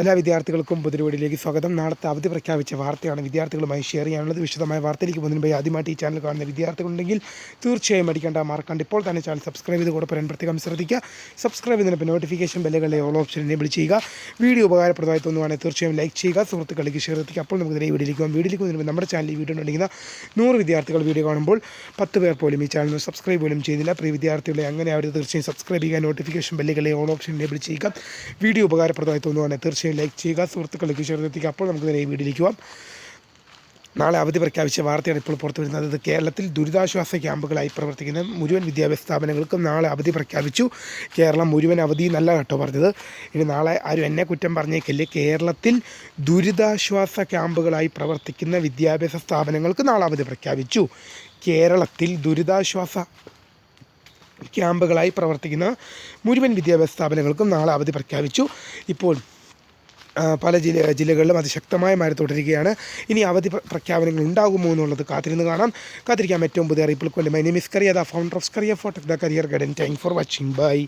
എല്ലാ വിദ്യാർത്ഥികൾക്കും പുതിരുവടിയിലേക്ക് സ്വാഗതം. നാളത്തെ അവധി പ്രഖ്യാപിച്ച വാർത്തയാണ് വിദ്യാർത്ഥികളുമായി ഷെയർ ചെയ്യാനുള്ളത്. വിശദമായ വാർത്തയിലേക്ക് പോകുന്നതിന് മുമ്പ് ആദ്യമായിട്ട് ഈ ചാനൽ കാണുന്ന വിദ്യാർത്ഥികളുണ്ടെങ്കിൽ തീർച്ചയായും അടിക്കേണ്ട മാർക്കാണ്ട് ഇപ്പോൾ തന്നെ ചാനൽ സബ്സ്ക്രൈബ് ചെയ്ത് കൂടെ പറയാൻ പ്രത്യേകം ശ്രദ്ധിക്കുക. സബ്സ്ക്രൈബ് ചെയ്യുന്നതിന് നോട്ടിഫിക്കേഷൻ ബെല്ലുകളെ ഓൾ ഓപ്ഷൻ എനേബിൾ ചെയ്യുക. വീഡിയോ ഉപകാരപ്രദമായി തോന്നുവാണെങ്കിൽ തീർച്ചയായും ലൈക്ക് ചെയ്യുക. സുഹൃത്തുക്കളിലേക്ക് ഷെയർ എത്തിക്കുക. അപ്പോൾ നമുക്ക് ഇതിനെ വീഡിയോയിലേക്ക് പോകാം. വീഡിയോയിലേക്ക് പോകുന്നതിന് നമ്മുടെ ചാനലിൽ വീഡിയോ ഉണ്ടെങ്കിൽ നൂറ് വിദ്യാർത്ഥികൾ വീഡിയോ കാണുമ്പോൾ പത്ത് പേർ പോലും ഈ ചാനൽ സബ്സ്ക്രൈബ് പോലും ചെയ്തില്ല. പ്രിയ വിദ്യാർത്ഥികളെ അങ്ങനെ അവർ തീർച്ചയായും സബ്സ്ക്രൈബ് ചെയ്യുക. നോട്ടിഫിക്കേഷൻ ബെല്ലുകളെ ഓൾ ഓപ്ഷൻ എനേബിൾ ചെയ്യുക. വീഡിയോ ഉപകാരപ്രദമായി തോന്നുവാണെങ്കിൽ തീർച്ചയായും ലൈക്ക് ചെയ്യുക സുഹൃത്തുക്കളിലേക്ക് ഷെയർ അപ്പോൾ നമുക്ക് നേരെ ഈ വീഡിയോയിലേക്ക് നാളെ അവധി പ്രഖ്യാപിച്ച വാർത്തയാണ് ഇപ്പോൾ പുറത്തു വരുന്നത്. അത് കേരളത്തിൽ ദുരിതാശ്വാസ ക്യാമ്പുകളായി പ്രവർത്തിക്കുന്ന മുഴുവൻ വിദ്യാഭ്യാസ സ്ഥാപനങ്ങൾക്കും നാളെ അവധി പ്രഖ്യാപിച്ചു. കേരളം മുഴുവൻ അവധി നല്ല കേട്ടോ പറഞ്ഞത്. ഇനി നാളെ ആരും എന്നെ കുറ്റം പറഞ്ഞേക്കില്ലേ. കേരളത്തിൽ ദുരിതാശ്വാസ ക്യാമ്പുകളായി പ്രവർത്തിക്കുന്ന വിദ്യാഭ്യാസ സ്ഥാപനങ്ങൾക്ക് നാളെ അവധി പ്രഖ്യാപിച്ചു. കേരളത്തിൽ ദുരിതാശ്വാസ ക്യാമ്പുകളായി പ്രവർത്തിക്കുന്ന മുഴുവൻ വിദ്യാഭ്യാസ സ്ഥാപനങ്ങൾക്കും നാളെ അവധി പ്രഖ്യാപിച്ചു. ഇപ്പോൾ പല ജില്ല ജില്ലകളിലും അതിശക്തമായ മഴ തുടരുകയാണ്. ഇനി അവധി പ്ര- പ്രഖ്യാപനങ്ങൾ ഉണ്ടാകുമോ എന്നുള്ളത് കാത്തിരുന്ന് കാണാം. കാത്തിരിക്കാം. ഏറ്റവും പുതിയ അറിയിപ്പുകൾക്ക് വേണ്ടി my name is Kariya the founder of Kariya for tech the career guidance thank for watching bye